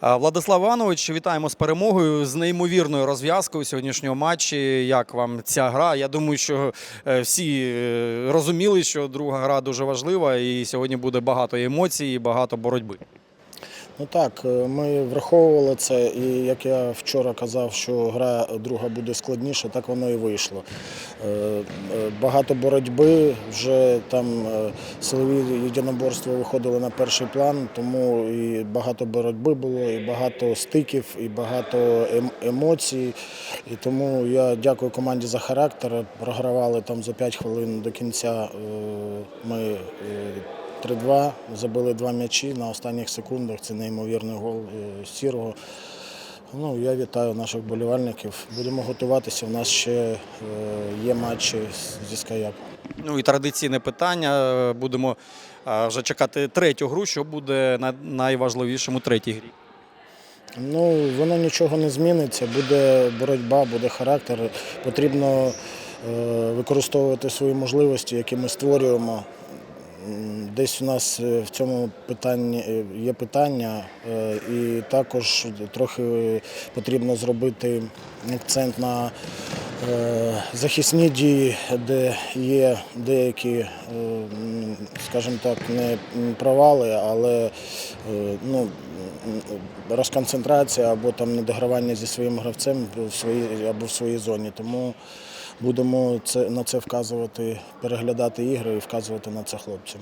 А, Владислав Іванович, вітаємо з перемогою, з неймовірною розв'язкою сьогоднішнього матчі. Як вам ця гра? Я думаю, що е, всі е, розуміли, що друга гра дуже важлива, і сьогодні буде багато емоцій, і багато боротьби. Ну так, е, ми враховували це, і як я вчора казав, що гра друга буде складніша, так воно і вийшло. Е, е, Багато боротьби, вже там силові єдиноборства виходили на перший план, тому і багато боротьби було, і багато стиків, і багато ем- емоцій. І тому я дякую команді за характер. Програвали там за 5 хвилин до кінця. Ми 3-2, забили два м'ячі на останніх секундах. Це неймовірний гол е, Сірого. Ну, я вітаю наших болівальників. Будемо готуватися. У нас ще е, є матчі зі Скаяп. Ну і традиційне питання. Будемо е, вже чекати третю гру. Що буде на- найважливішим у третій грі? Ну, воно нічого не зміниться. Буде боротьба, буде характер. Потрібно використовувати свої можливості, які ми створюємо. Десь у нас е, в цьому питанні е, є питання, е, і також трохи потрібно зробити акцент на захисні дії, де є деякі, скажімо так, не провали, але ну, розконцентрація або там недогравання зі своїм гравцем в своїй або в своїй зоні. Тому будемо це на це вказувати, переглядати ігри і вказувати на це хлопцям.